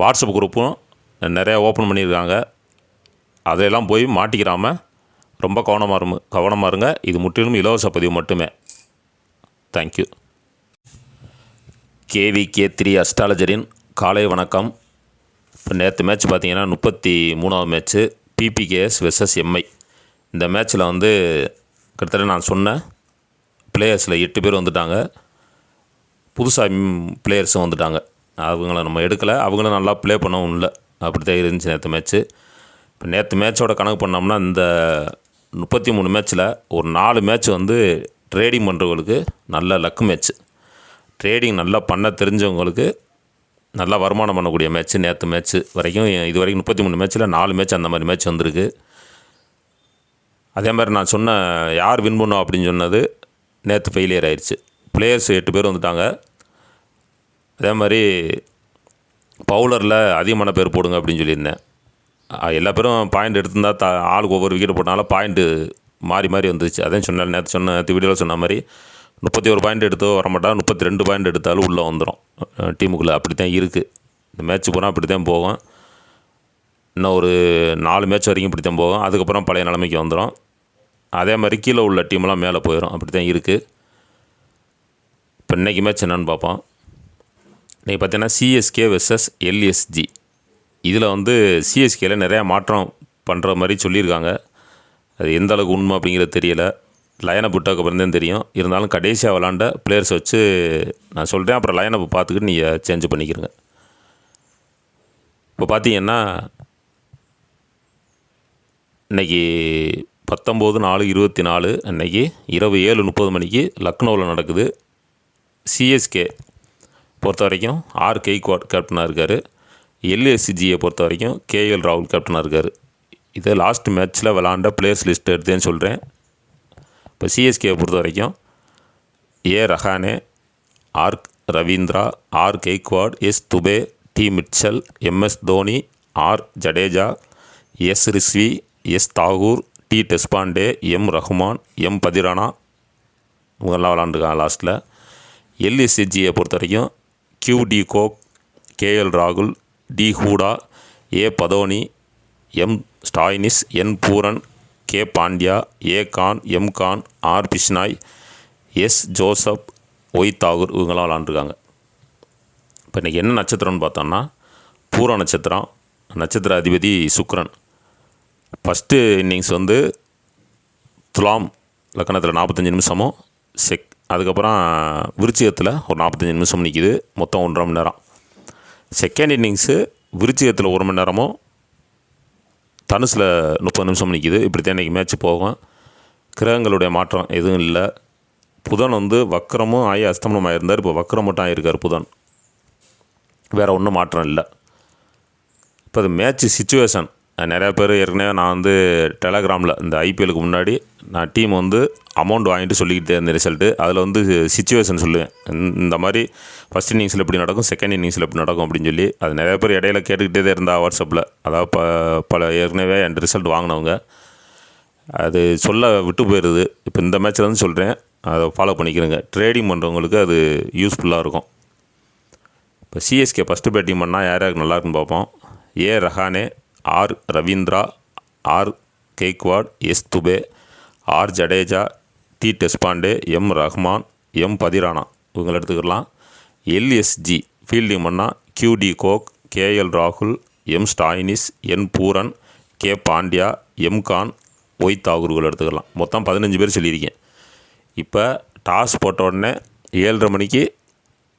WhatsApp குரூப்பும் நிறையா open பண்ணியிருக்காங்க. அதையெல்லாம் போய் மாட்டிக்கிறாமல் ரொம்ப கவனமாக இருங்க கவனமாக இருங்க. இது முற்றிலும் இலவச பதிவு மட்டுமே. Thank you KV K three அஸ்ட்ராலஜரின் காலை வணக்கம். இப்போ நேற்று மேட்ச் பார்த்தீங்கன்னா முப்பத்தி மூணாவது மேட்ச்சு பிபிகேஎஸ் வெர்சஸ் எம்ஐ இந்த மேட்ச்சில் வந்து கிட்டத்தட்ட நான் சொன்ன பிளேயர்ஸில் எட்டு பேர் வந்துட்டாங்க. புதுசாக பிளேயர்ஸும் வந்துட்டாங்க. அவங்கள நம்ம எடுக்கலை. அவங்களும் நல்லா ப்ளே பண்ணவும் இல்லை. அப்படி தான் இருந்துச்சு நேற்று மேட்ச்சு இப்போ நேற்று மேட்சோட கணக்கு பண்ணோம்னா இந்த முப்பத்தி மூணு மேட்ச்சில் ஒரு நாலு மேட்ச் வந்து ட்ரேடிங் பண்ணுறவங்களுக்கு நல்ல லக்கு மேட்ச்சு ட்ரேடிங் நல்லா பண்ண தெரிஞ்சவங்களுக்கு நல்லா வருமானம் பண்ணக்கூடிய மேட்ச்சு நேற்று மேட்ச்சு வரைக்கும். இது வரைக்கும் முப்பத்தி மூணு மேட்ச்சில் நாலு மேட்ச் அந்த மாதிரி மேட்ச் வந்திருக்கு. அதே மாதிரி நான் சொன்ன யார் வின் பண்ணும் அப்படின்னு சொன்னது நேற்று ஃபெயிலியர் ஆயிடுச்சு பிளேயர்ஸ் எட்டு பேர் வந்துட்டாங்க. அதே மாதிரி பவுலரில் அதிகமான பேர் போடுங்க அப்படின்னு சொல்லியிருந்தேன். எல்லா பேரும் பாயிண்ட் எடுத்திருந்தா த ஆளுக்கு ஒவ்வொரு விக்கெட் போட்டனால பாயிண்ட்டு மாறி மாறி வந்துருச்சு. அதான் சொன்னேன் நேற்று சொன்ன நேற்று வீடியோவில் சொன்ன மாதிரி முப்பத்தி ஒரு பாயிண்ட் எடுத்தோ வரமாட்டா முப்பத்தி ரெண்டு பாயிண்ட் எடுத்தாலும் உள்ளே வந்துடும் டீமுக்குள்ளே அப்படி தான் இருக்குது இந்த மேட்ச் போனால் அப்படி தான் போகும். இன்னும் ஒரு நாலு மேட்ச் வரைக்கும் இப்படி தான் போகும். அதுக்கப்புறம் பழைய நிலைமைக்கு வந்துடும் அதே மாதிரி கீழே உள்ள டீம்லாம் மேலே போயிடும் அப்படி தான் இருக்குது இப்போ இன்றைக்கி மேட்ச் என்னன்னு பார்ப்போம். இன்றைக்கி பார்த்தீங்கன்னா சிஎஸ்கே வெர்சஸ் எல்எஸ்ஜி இதில் வந்து சிஎஸ்கேல நிறையா மாற்றம் பண்ணுற மாதிரி சொல்லியிருக்காங்க. அது எந்த அளவுக்கு உண்மை அப்படிங்கிறது தெரியலை. லயனப் விட்டதுக்கு அப்புறம் தான் தெரியும். இருந்தாலும் கடைசியாக விளாண்ட பிளேயர்ஸ் வச்சு நான் சொல்கிறேன் அப்புறம் லயனப் பார்த்துக்கிட்டு நீங்கள் சேஞ்ச் பண்ணிக்கிறங்க இப்போ பார்த்தீங்கன்னா இன்றைக்கி பத்தொம்போது நாலு இருபத்தி நாலு அன்னைக்கு இரவு ஏழு முப்பது மணிக்கு லக்னோவில் நடக்குது சிஎஸ்கே பொறுத்த வரைக்கும் ஆர் கெய்க்வாட் கேப்டனாக இருக்கார். எல்ஏசிஜியை பொறுத்த வரைக்கும் கேஎல் ராகுல் கேப்டனாக இருக்கார். இதை லாஸ்ட் மேட்ச்சில் விளாண்ட பிளேயர்ஸ் லிஸ்ட் எடுத்தேன்னு சொல்கிறேன் இப்போ சிஎஸ்கேவை பொறுத்த வரைக்கும் A Rahane R Ravindra R Gaikwad S Dube D Mitchell MS Dhoni R Jadeja S Rizvi S Thakur T Deshpande M Rahman M Pathirana இவங்கெல்லாம் விளாண்டுருக்காங்க லாஸ்ட்டில் எல்எஸ்சிஜியை பொறுத்த வரைக்கும் கியூ டி கோக் கேஎல் ராகுல் D Hooda A Badoni M Stoinis N Pooran K Pandya A Khan M Khan R Bishnoi S Joseph Y Thakur இவங்களாம் விளாண்டுருக்காங்க இப்போ இன்றைக்கி என்ன நட்சத்திரம்னு பார்த்தோம்னா பூர நட்சத்திரம் நட்சத்திர அதிபதி சுக்ரன் ஃபஸ்ட்டு இன்னிங்ஸ் வந்து துலாம் லக்கணத்தில் நாற்பத்தஞ்சு நிமிஷமும் செக் அதுக்கப்புறம் விருச்சிகத்தில் ஒரு நாற்பத்தஞ்சு நிமிஷம் நிற்கிது மொத்தம் ஒன்றரை மணி நேரம். செகண்ட் இன்னிங்ஸு விருச்சிகத்தில் ஒரு மணி நேரமும் தனுசில் முப்பது நிமிஷம் நிற்கிது இப்படி தான் இன்றைக்கி மேட்ச் போகும். கிரகங்களுடைய மாற்றம் எதுவும் இல்லை. புதன் வந்து வக்கரமும் ஆகி அஸ்தமனம் ஆகியிருந்தார் இப்போ வக்கரம் மட்டும் ஆகியிருக்கார் புதன். வேறு ஒன்றும் மாற்றம் இல்லை. இப்போ அது மேட்ச் சுச்சுவேஷன் நிறையா பேர் ஏற்கனவே நான் வந்து டெலகிராமில் இந்த ஐபிஎலுக்கு முன்னாடி நான் டீம் வந்து அமௌண்ட் வாங்கிட்டு சொல்லிக்கிட்டே இருந்த ரிசல்ட்டு அதில் வந்து சுச்சுவேஷன் சொல்லுவேன் இந்த- மாதிரி ஃபஸ்ட் இன்னிங்ஸில் எப்படி நடக்கும் செகண்ட் இன்னிங்ஸில் எப்படி நடக்கும் அப்படின்னு சொல்லி அது நிறைய பேர் இடையில கேட்டுக்கிட்டே தான் இருந்தா வாட்ஸ்அப்பில் அதாவது ப பல ஏற்கனவே என் ரிசல்ட் வாங்கினவங்க. அது சொல்ல விட்டு போயிடுது இப்போ இந்த மேட்ச்சில் வந்து சொல்கிறேன் அதை ஃபாலோ பண்ணிக்கிறேங்க. ட்ரேடிங் பண்ணுறவங்களுக்கு அது யூஸ்ஃபுல்லாக இருக்கும். இப்போ சிஎஸ்கே ஃபஸ்ட்டு பேட்டிங் பண்ணால் யார் யாருக்கு நல்லா இருக்குன்னு பார்ப்போம். A Rahane R Ravindra R Gaikwad S Dube R Jadeja T Deshpande M Rahman M Pathirana இவங்களை எடுத்துக்கலாம். எல்எஸ்ஜி ஃபீல்டிங் பண்ணால் கியூடி கோக் கேஎல் ராகுல் M Stoinis N Pooran K Pandya M Khan Y தாகூர்கள் எடுத்துக்கலாம். மொத்தம் பதினஞ்சு பேர் சொல்லியிருக்கேன். இப்போ டாஸ் போட்ட உடனே ஏழரை மணிக்கு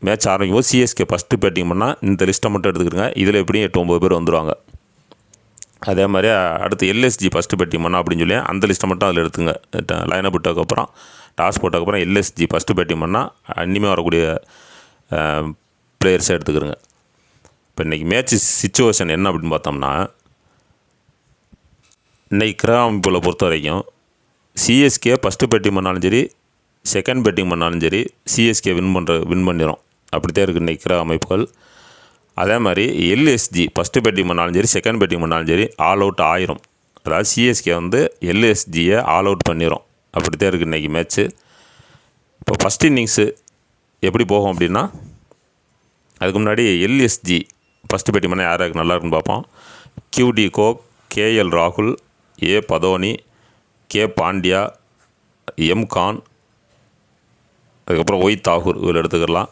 மேட்ச் ஆரம்பிக்கும் போது சிஎஸ்கே ஃபஸ்ட்டு பேட்டிங் பண்ணால் இந்த லிஸ்ட்டை மட்டும் எடுத்துக்கிடுங்க. இதில் எப்படியும் எட்டு ஒம்பது பேர் வந்துடுவாங்க அதே மாதிரி அடுத்து எல்எஸ்ஜி ஃபஸ்ட்டு பேட்டிங் பண்ணா அப்படின்னு சொல்லி அந்த லிஸ்ட்டை மட்டும் அதில் எடுத்துங்க. லைனை போட்டதுக்கப்புறம் டாஸ் போட்டதுக்கப்புறம் எல்எஸ்ஜி ஃபஸ்ட்டு பேட்டிங் பண்ணால் இனிமேல் வரக்கூடிய பிளேயர்ஸை எடுத்துக்கிறோங்க. இப்போ இன்றைக்கி மேட்ச் சுச்சுவேஷன் என்ன அப்படின்னு பார்த்தோம்னா இன்றைக்கி கிரக அமைப்புகளை பொறுத்த வரைக்கும் சிஎஸ்கே ஃபஸ்ட்டு பேட்டிங் பண்ணாலும் சரி செகண்ட் பேட்டிங் பண்ணாலும் சரி சிஎஸ்கே வின் பண்ணுற வின் பண்ணிடும் அப்படித்தான் இருக்குது இன்றைக்கி கிரக அமைப்புகள் அதே மாதிரி எல்எஸ்ஜி ஃபஸ்ட்டு பேட்டிங் பண்ணாலும் சரி செகண்ட் பேட்டிங் பண்ணாலும் சரி ஆல் அவுட் ஆயிரும். அதாவது சிஎஸ்கே வந்து எல்எஸ்ஜியை ஆல் அவுட் பண்ணிடும் அப்படி தான் இருக்குது இன்றைக்கி மேட்ச்சு இப்போ ஃபஸ்ட் இன்னிங்ஸு எப்படி போகும் அப்படின்னா அதுக்கு முன்னாடி எல்எஸ்ஜி ஃபஸ்ட்டு பேட்டிங் பண்ணால் யார் யாருக்கு நல்லா இருக்குன்னு பார்ப்போம். கியூடி கோக் கேஎல் ராகுல் A Badoni K Pandya M Khan அதுக்கப்புறம் ஒய் தாகூர் இதில் எடுத்துக்கலாம்.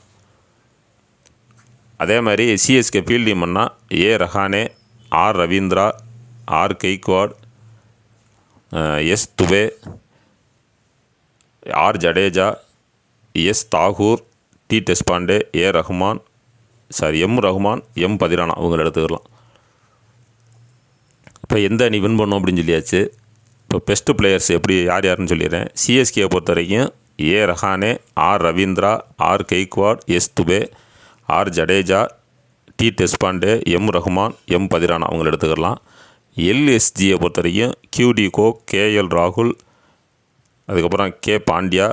அதே மாதிரி சிஎஸ்கே ஃபீல்டிங் பண்ணால் A Rahane R Ravindra R Gaikwad S Dube R Jadeja S Thakur T Deshpande A Rahman sorry M Rahman M Pathirana அவங்கள எடுத்துக்கலாம். இப்போ எந்த அணி வின் பண்ணும் அப்படின்னு சொல்லியாச்சு. இப்போ பெஸ்ட்டு பிளேயர்ஸ் எப்படி யார் யாருன்னு சொல்லிடுறேன். சிஎஸ்கேயை பொறுத்த வரைக்கும் A Rahane R Ravindra R Gaikwad S Dube R Jadeja T Deshpande M Rahman M Pathirana அவங்கள எடுத்துக்கலாம். எல்எஸ்ஜியை பொறுத்த வரைக்கும் கியூடி கோ கேஎல் ராகுல் அதுக்கப்புறம் கே பாண்டியா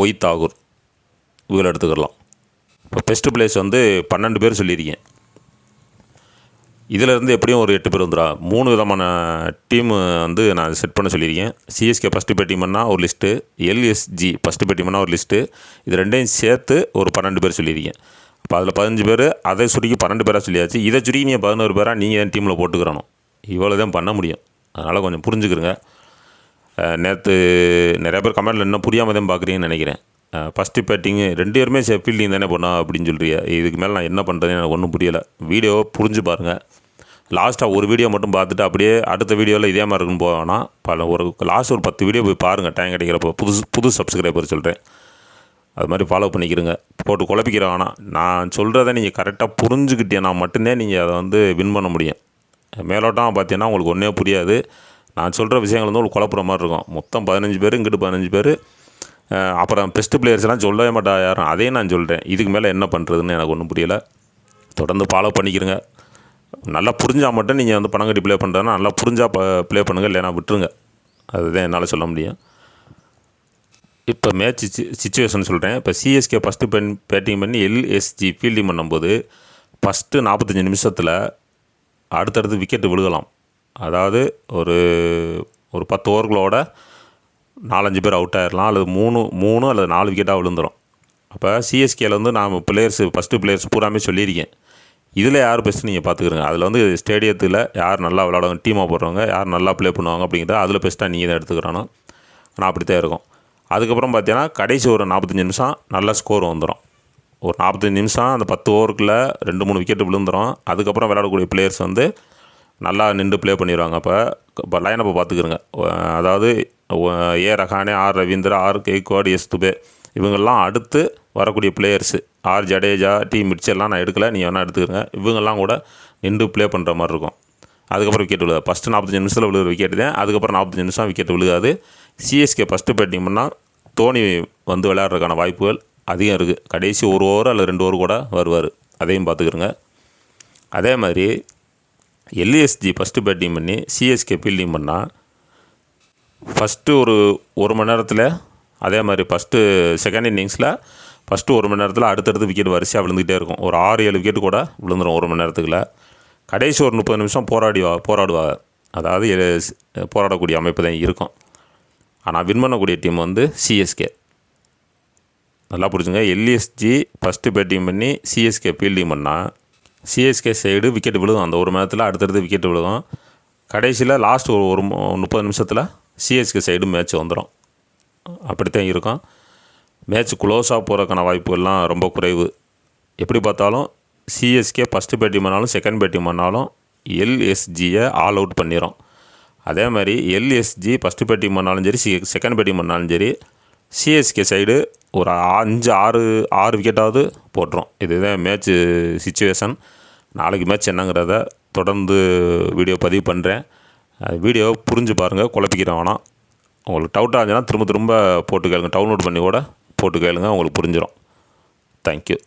ஒய் தாகூர் இவங்களை எடுத்துக்கலாம். இப்போ பெஸ்ட் பிளேஸ் வந்து பன்னெண்டு பேர் சொல்லியிருக்கேன். இதிலிருந்து எப்படியும் ஒரு எட்டு பேர் வந்துடா மூணு விதமான டீம் வந்து நான் செட் பண்ண சொல்லியிருக்கேன். சிஎஸ்கே ஃபஸ்ட்டு பேட்டிங் ஒரு லிஸ்ட்டு எல்எஸ்ஜி ஃபஸ்ட்டு பேட்டிங் ஒரு லிஸ்ட்டு இது ரெண்டையும் சேர்த்து ஒரு பன்னெண்டு பேர் சொல்லியிருக்கேன். அப்போ அதில் பதினஞ்சு பேர் அதை சுருக்கி பன்னெண்டு பேராக சொல்லியாச்சு. இதை சுருக்கி நீங்கள் பதினோரு பேராக நீங்கள் என் டீமில் போட்டுக்கிறணும். இவ்வளோ தான் பண்ண முடியும். அதனால் கொஞ்சம் புரிஞ்சுக்கிறங்க நேற்று நிறையா பேர் கமெண்டில் இன்னும் புரியாமல் தான் பார்க்குறீங்கன்னு நினைக்கிறேன். ஃபஸ்ட்டு பேட்டிங்கு ரெண்டு பேருமே ஃபீல்டிங் தானே பண்ணா அப்படின்னு சொல்கிறிய இதுக்கு மேலே நான் என்ன பண்ணுறதுன்னு எனக்கு ஒன்றும் புரியலை. வீடியோவை புரிஞ்சு பாருங்கள் லாஸ்ட்டாக ஒரு வீடியோ மட்டும் பார்த்துட்டு அப்படியே அடுத்த வீடியோவில் இதே மாதிரி இருக்குன்னு போவேன்னா பல ஒரு லாஸ்ட் ஒரு பத்து வீடியோ போய் பாருங்கள் டைம் கிடைக்கிறப்போ. புது புது சப்ஸ்கிரைபர் சொல்கிறேன் அது மாதிரி ஃபாலோ பண்ணிக்கிறங்க போட்டு குழப்பிக்கிற ஆனால் நான் சொல்கிறத நீங்கள் கரெக்டாக புரிஞ்சுக்கிட்டேன்னா மட்டும்தான் நீங்கள் அதை வந்து வின் பண்ண முடியும். மேலோட்டம் பார்த்தீங்கன்னா உங்களுக்கு ஒன்றே புரியாது. நான் சொல்கிற விஷயங்கள் வந்து உங்களுக்கு குழப்புற மாதிரி இருக்கும். மொத்தம் பதினஞ்சு பேர் இங்கிட்டு பதினஞ்சு பேர் அப்புறம் பெஸ்ட்டு பிளேயர்ஸ்லாம் சொல்லவே மாட்டா யாரும். அதையும் நான் சொல்கிறேன் இதுக்கு மேலே என்ன பண்ணுறதுன்னு எனக்கு ஒன்றும் புரியலை. தொடர்ந்து ஃபாலோ பண்ணிக்கிறங்க நல்லா புரிஞ்சால் மட்டும் நீங்கள் வந்து பணம் கட்டி ப்ளே பண்ணுறதுனா நல்லா புரிஞ்சால் ப்ளே பண்ணுங்கள் இல்லைனா விட்டுருங்க. அதுதான் என்னால் சொல்ல முடியும். இப்போ மேட்ச் சுச்சுவேஷன் சொல்கிறேன் இப்போ சிஎஸ்கே ஃபஸ்ட்டு பென் பேட்டிங் பண்ணி எல்எஸ்ஜி ஃபீல்டிங் பண்ணும்போது ஃபஸ்ட்டு நாற்பத்தஞ்சு நிமிஷத்தில் அடுத்தடுத்து விக்கெட்டு விழுகலாம். அதாவது ஒரு ஒரு பத்து ஓவர்களோட நாலஞ்சு பேர் அவுட் ஆயிடலாம் அல்லது மூணு மூணு அல்லது நாலு விக்கெட்டாக விழுந்துடும் அப்போ சிஎஸ்கேல வந்து நாம் பிளேயர்ஸ் ஃபஸ்ட்டு பிளேயர்ஸ் பூராமே சொல்லியிருக்கேன். இதில் யார் பெஸ்ட்டு நீங்கள் பார்த்துக்கிறங்க அதில் வந்து ஸ்டேடியத்தில் யார் நல்லா விளாடுவாங்க டீமாக போடுறவங்க யார் நல்லா ப்ளே பண்ணுவாங்க அப்படிங்கிறத அதில் பெஸ்ட்டாக நீங்கள் தான் எடுத்துக்கிறானோ ஆனால் அப்படி தான் இருக்கும். அதுக்கப்புறம் பார்த்தீங்கன்னா கடைசி ஒரு நாற்பத்தஞ்சு நிமிஷம் நல்ல ஸ்கோர் வந்துடும் ஒரு நாற்பத்தஞ்சு நிமிஷம் அந்த பத்து ஓவருக்குள்ளே ரெண்டு மூணு விக்கெட்டு விழுந்துடும் அதுக்கப்புறம் விளையாடக்கூடிய பிளேயர்ஸ் வந்து நல்லா நின்று ப்ளே பண்ணிடுவாங்க அப்போ இப்போ லைனப்பை பார்த்துக்கிறங்க அதாவது A Rahane R Ravindra R Gaikwad S Dube இவங்கெல்லாம் அடுத்து வரக்கூடிய பிளேயர்ஸு ஆர் ஜடேஜா டி மிர்ச்செல்லாம் நான் எடுக்கலை. நீங்கள் வேணால் எடுத்துக்கிறங்க இவங்கெல்லாம் கூட நின்று ப்ளே பண்ணுற மாதிரி இருக்கும். அதுக்கப்புறம் விக்கெட் விழுகாது. ஃபஸ்ட்டு நாற்பத்தஞ்சு நிமிஷத்தில் விழுகிற விக்கெட் தான் அதுக்கப்புறம் நாற்பத்தஞ்சு நிமிஷம் விக்கெட் விழுகாது. சிஎஸ்கே ஃபஸ்ட்டு பேட்டிங் பண்ணால் தோனி வந்து விளையாடுறதுக்கான வாய்ப்புகள் அதிகம் இருக்குது கடைசி ஒரு ஓவர் அல்லது ரெண்டு ஓவர் கூட வருவார். அதையும் பார்த்துக்கிறங்க அதே மாதிரி எல்இஎஸ்ஜி ஃபஸ்ட்டு பேட்டிங் பண்ணி சிஎஸ்கே ஃபீல்டிங் பண்ணால் ஃபஸ்ட்டு ஒரு ஒரு மணி நேரத்தில் அதே மாதிரி ஃபஸ்ட்டு செகண்ட் இன்னிங்ஸில் ஃபஸ்ட்டு ஒரு மணி நேரத்தில் அடுத்தடுத்து விக்கெட் வரிசையாக விழுந்துகிட்டே இருக்கும். ஒரு ஆறு ஏழு விக்கெட் கூட விழுந்துடும் ஒரு மணி நேரத்துக்குள்ள. கடைசி ஒரு முப்பது நிமிஷம் போராடி போராடுவாங்க. அதாவது போராடக்கூடிய அமைப்பு தான் இருக்கும். ஆனால் வின் பண்ணக்கூடிய டீம் வந்து சிஎஸ்கே நல்லா புரிஞ்சுங்க. எல்இஎஸ்ஜி ஃபஸ்ட்டு பேட்டிங் பண்ணி சிஎஸ்கே ஃபீல்டிங் பண்ணால் சிஎஸ்கே சைடு விக்கெட் விழுகும். அந்த ஒரு மணி நேரத்தில் அடுத்தடுத்து விக்கெட் விழுகும். கடைசியில் லாஸ்ட் ஒரு ஒரு முப்பது நிமிஷத்தில் சிஎஸ்கே சைடு மேட்ச் வந்துடும் அப்படித்தான் இருக்கும். மேட்ச் க்ளோஸாக போகிறதுக்கான வாய்ப்புகள்லாம் ரொம்ப குறைவு. எப்படி பார்த்தாலும் சிஎஸ்கே ஃபஸ்ட்டு பேட்டிங் பண்ணாலும் செகண்ட் பேட்டிங் பண்ணாலும் எல்எஸ்ஜியை ஆல் அவுட் பண்ணிடும் அதே மாதிரி எல்எஸ்ஜி ஃபஸ்ட்டு பேட்டிங் பண்ணாலும் சரி சி செகண்ட் பேட்டிங் பண்ணாலும் சரி சிஎஸ்கே சைடு ஒரு அஞ்சு ஆறு ஆறு விக்கெட்டாவது போட்டுரும். இதுதான் மேட்ச்சு சுச்சுவேஷன் நாளைக்கு மேட்ச் என்னங்கிறத தொடர்ந்து வீடியோ பதிவு பண்ணுறேன் வீடியோ புரிஞ்சு பாருங்கள் குழப்பிக்கிறேன் வேணாம். உங்களுக்கு டவுட்டாக இருந்துச்சுன்னா திரும்ப திரும்ப போட்டு கேளுங்க. டவுன்லோட் பண்ணி கூட போட்டு கேளுங்க உங்களுக்கு புரிஞ்சிடும் தேங்க்யூ